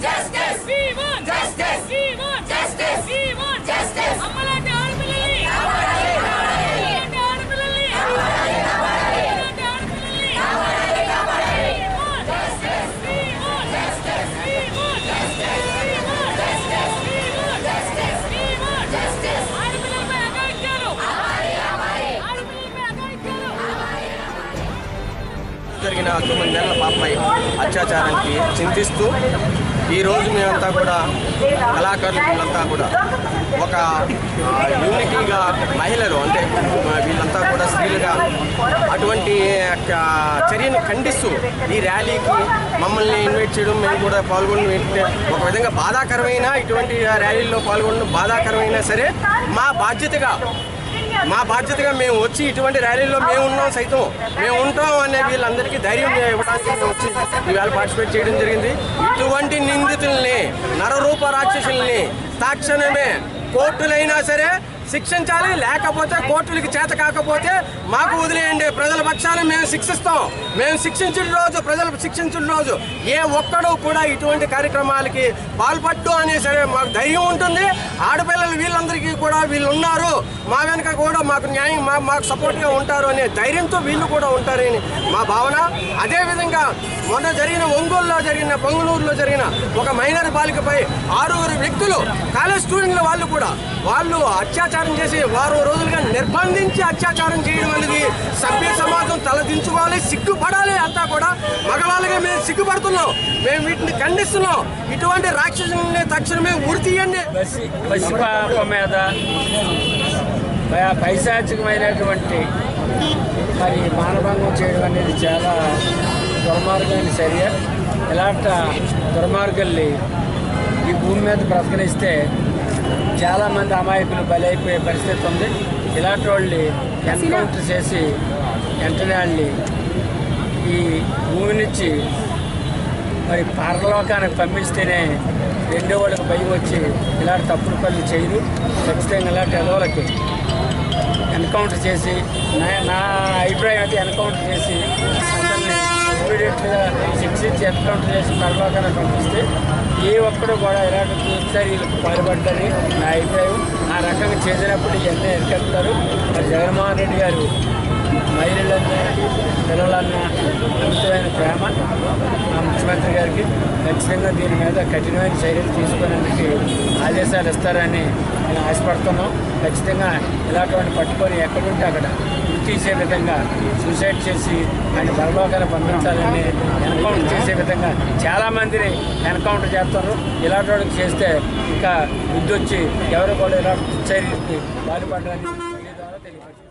Justice! Justice! జరిగిన తొమ్మిది నెలల పాపపై అత్యాచారానికి చింతిస్తూ ఈరోజు మేమంతా కూడా కళాకారులు వీళ్ళంతా కూడా ఒక యూనిటీగా మహిళలు అంటే వీళ్ళంతా కూడా స్త్రీలుగా అటువంటి చర్యను ఖండిస్తూ ఈ ర్యాలీకి మమ్మల్ని ఇన్వైట్ చేయడం మేము కూడా పాల్గొనడం ఒక విధంగా బాధాకరమైన ఇటువంటి ర్యాలీల్లో పాల్గొనడం బాధాకరమైనా సరే మా బాధ్యతగా మా బాధ్యతగా మేము వచ్చి ఇటువంటి ర్యాలీలో మేము ఉన్నాం సైతం. మేము ఉంటాం అనే వీళ్ళందరికీ ధైర్యం ఇవ్వడానికి మేము వచ్చి ఇవాళ పార్టిసిపేట్ చేయడం జరిగింది. ఇటువంటి నిందితుల్ని నరరూప రాక్షసుల్ని తక్షణమే కోర్టులైనా సరే శిక్షించాలి లేకపోతే కోర్టులకి చేత కాకపోతే మాకు వదిలేయండి. ప్రజల పక్షాన్ని మేము శిక్షిస్తాం. మేము శిక్షించిన రోజు ప్రజలు శిక్షించిన రోజు ఏ ఒక్కడూ కూడా ఇటువంటి కార్యక్రమాలకి పాల్పట్టు అనే సరే మాకు ధైర్యం ఉంటుంది. ఆడపిల్లలు వీళ్ళందరికీ కూడా వీళ్ళు ఉన్నారు మా వెనుక కూడా మాకు న్యాయం మా మాకు సపోర్ట్గా ఉంటారు అనే ధైర్యంతో వీళ్ళు కూడా ఉంటారని మా భావన. అదేవిధంగా మొన్న జరిగిన ఒంగోలులో జరిగిన పొంగనూరులో జరిగిన ఒక మైనర్ బాలికపై ఆరుగురు వ్యక్తులు కాలేజ్ స్టూడెంట్ల వాళ్ళు కూడా వాళ్ళు అత్యాచారం చేసి వారం రోజులుగా నిర్బంధించి అత్యాచారం చేయడం అనేది సభ్య సమాజం తలదించుకోవాలి సిగ్గుపడాలి అంతా కూడా మగవాళ్ళగా మేము సిగ్గుపడుతున్నాం. మేము వీటిని ఖండిస్తున్నాం. ఇటువంటి రాక్షసుల్ని తక్షణమే ఉరి తీయండి. మీద పైశాచికమైనటువంటి మరి మానభంగం చేయడం అనేది చాలా దుర్మార్గమైన చర్య ఇలాంటి దుర్మార్గల్ని ఈ భూమి మీద బ్రతకనిస్తే చాలామంది అమాయకులు బలైపోయే పరిస్థితి ఉంది. ఇలాంటి వాళ్ళని ఎన్కౌంటర్ చేసి వెంటనే వాళ్ళని ఈ భూమి నుంచి మరి పరలోకానికి పంపిస్తేనే రెండో వాళ్ళకి భయం వచ్చి ఇలాంటి తప్పుడు పనులు చేయరు. ఖచ్చితంగా ఇలాంటి ఎదవలకి ఎన్కౌంటర్ చేసి నా నా అభిప్రాయం అయితే ఎన్కౌంటర్ చేసి ఇమీడియట్గా శిక్షించి ఎన్కౌంటర్ చేసి పరలోకానికి పంపిస్తే ఏ ఒక్కడు కూడా ఇలాంటి చర్యలకు పాల్పడ్డని నా అభిప్రాయం. ఆ రకంగా చేసినప్పుడు ఇవన్నీ ఎన్కెళ్తారు మరి జగన్మోహన్ రెడ్డి గారు మహిళలన్నా పిల్లలన్నా అద్భుతమైన ప్రేమ. కాబట్టి ఖచ్చితంగా దీని మీద కఠినమైన చర్యలు తీసుకోవడానికి ఆదేశాలు ఇస్తారని నేను ఆశపడుతున్నాం. ఖచ్చితంగా ఇలాంటివన్నీ పట్టుకొని ఎక్కడుంటే అక్కడ గుర్తు తీసే విధంగా సూసైడ్ చేసి ఆయన పరలోకాలు పంపించాలని ఎన్కౌంటర్ చేసే విధంగా చాలామందిని ఎన్కౌంటర్ చేస్తారు ఇలాంటి వాళ్ళకి చేస్తే ఇంకా బుద్ధి వచ్చి ఎవరు కూడా ఇలాంటి చర్యలకి బాధపడడానికి తెలియపరిచారు.